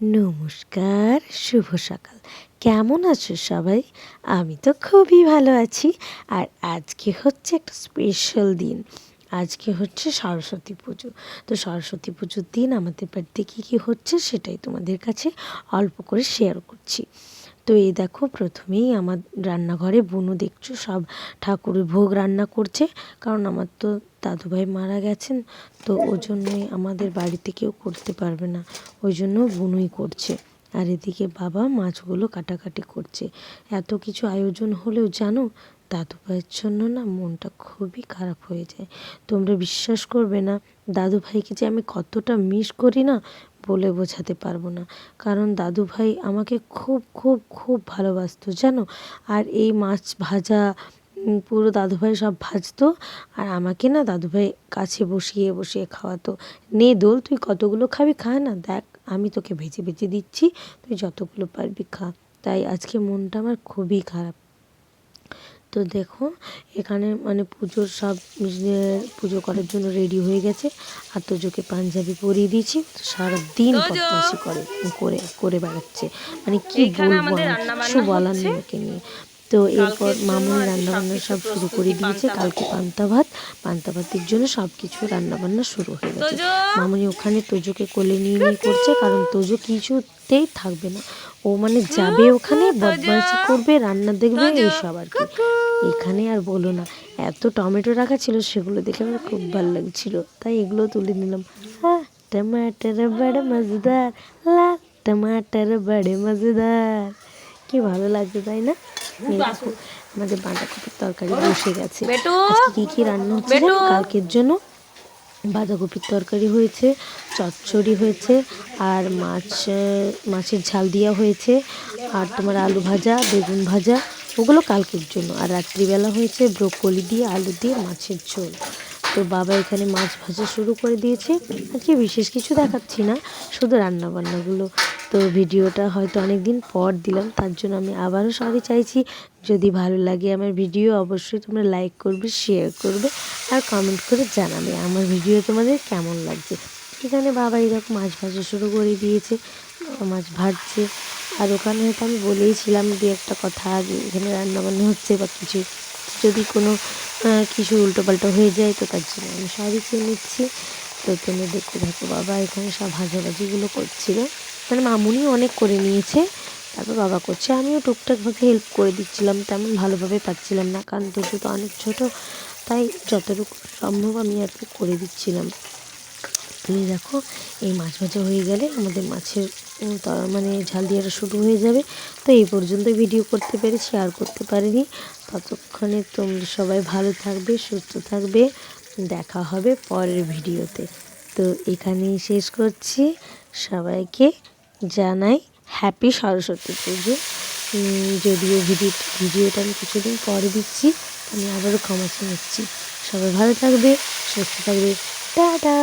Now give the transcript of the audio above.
নমস্কার, শুভ সকাল। কেমন আছো সবাই? আমি তো খুবই ভালো আছি। আর আজকে হচ্ছে একটা স্পেশাল দিন। আজকে হচ্ছে সরস্বতী পুজো। তো সরস্বতী পুজোর দিন আমাদের বাড়িতে কী কী হচ্ছে সেটাই তোমাদের কাছে অল্প করে শেয়ার করছি। তো এই দেখো প্রথমেই আমার রান্নাঘরে বুনু দেখছ, সব ঠাকুরের ভোগ রান্না করছে। কারণ আমার তো দাদুভাই মারা গেছেন, তো ওই জন্যই আমাদের বাড়িতে কেউ করতে পারবে না। ওই জন্য বুনুই করছে। আর এদিকে বাবা মাছগুলো কাটাকাটি করছে। এত কিছু আয়োজন হলেও জানো দাদু ভাইয়ের জন্য না মনটা খুবই খারাপ হয়ে যায়। তোমরা বিশ্বাস করবে না দাদু ভাইকে যে আমি কতটা মিস করি না বলে বোঝাতে পারব না। কারণ দাদু ভাই আমাকে খুব খুব খুব ভালোবাসতো, জানো? আর এই মাছ ভাজা পুরো দাদুভাই সব ভাজতো। আর আমাকে না দাদুভাই কাছে বসিয়ে বসিয়ে খাওয়াতো। নে দোল, তুই কতগুলো খাবি খা না, দেখ, আমি তোকে ভেজে ভেজে দিচ্ছি, তুই যতগুলো পারবি খা। তাই আজকে মনটা আমার খুবই খারাপ। তো দেখো এখানে মানে পুজোর সব ইয়ে পুজো করার জন্য রেডি হয়ে গেছে। আর তোজোকে পাঞ্জাবি পরিয়ে দিয়েছি। সারাদিন বদমাশি করে করে করে বেড়াচ্ছে। মানে কি বলব কিছু বলার নেই ওকে নিয়ে। তো এরপর মামুনি রান্নাবান্না সব শুরু করে দিয়েছে। কালকে পান্তা ভাত। পান্তা ভাতের জন্য সব কিছু রান্নাবান্না শুরু হয়ে গেছে। মামুনি ওখানে তোজোকে কোলে নিয়ে নিয়ে করছে। কারণ তোজো কিছুতেই থাকবে না। ও মানে যাবে ওখানে বদমাইশি করবে রান্না দেখবে এইসব আর কি। এখানে আর বলো না এত টমেটো রাখা ছিল সেগুলো দেখে আমার খুব ভালো লাগছিল। তাই এগুলো তুলে নিলাম। হ্যাঁ টমাটার বড় মজেদার লাল টমাটার বড় মজেদার। কি ভালো লাগছে তাই না? আমাদের বাঁধাকপির তরকারি বসে গেছে। আজকে কি কি রান্না হচ্ছে কালকের জন্য বাঁধাকপির তরকারি হয়েছে, চচ্চড়ি হয়েছে, আর মাছ মাছের ঝাল দেওয়া হয়েছে, আর তোমার আলু ভাজা, বেগুন ভাজা, ওগুলো কালকের জন্য। আর রাত্রিবেলা হয়েছে ব্রোকলি দিয়ে আলু দিয়ে মাছের ঝোল। তো বাবা এখানে মাছ ভাজা শুরু করে দিয়েছে। আজকে বিশেষ কিছু দেখাচ্ছি না, শুধু রান্না বান্নাগুলো তো ভিডিওটা হয়তো অনেক দিন পর দিলাম, তার জন্য আমি আবারও সরি চাইছি। যদি ভালো লাগে আমার ভিডিও, অবশ্যই তোমরা লাইক করবে শেয়ার করবে, আর কমেন্ট করে জানাবে আমার ভিডিও তোমাদের কেমন লাগছে। এখানে বাবা এরকম মাছ ভাজা শুরু করে দিয়েছে মাছ ভাজছে। আর ওখানে হয়তো আমি বলেইছিলাম দু একটা কথা আগে এখানে রান্নাবান্না হচ্ছে বা কিছু, যদি কোনো কিছু উল্টোপাল্টা হয়ে যায় তো তার জন্য আমি সবই চেয়ে নিচ্ছি। তো তুমি দেখতে থাকো বাবা এখানে সব ভাজাভাজিগুলো করছিল। মানে মামুনি অনেক করে নিয়েছে, তারপর বাবা করছে। আমিও টুকটাকভাবে হেল্প করে দিচ্ছিলাম, তেমন ভালোভাবে পাচ্ছিলাম না, কারণ দুটো তো অনেক ছোট, তাই যতটুকু সম্ভব আমি আর কি করে দিচ্ছিলাম। তুমি দেখো, এই মাছ ভাজা হয়ে গেলে আমাদের মাছের মানে ঝাল দেওয়াটা শুরু হয়ে যাবে। তো এই পর্যন্ত ভিডিও করতে পেরেছি, আর করতে পারিনি। ততক্ষণে তোমরা সবাই ভালো থাকবে, সুস্থ থাকবে। দেখা হবে পরের ভিডিওতে তো এখানেই শেষ করছি। সবাইকে জানাই হ্যাপি সরস্বতী পুজো। যদিও ভিডিও ভিডিওটা আমি কিছুদিন পরে দিচ্ছি, আমি আবারও ক্ষমা চেয়ে নিচ্ছি। সবাই ভালো থাকবে, সুস্থ থাকবে। টাটা!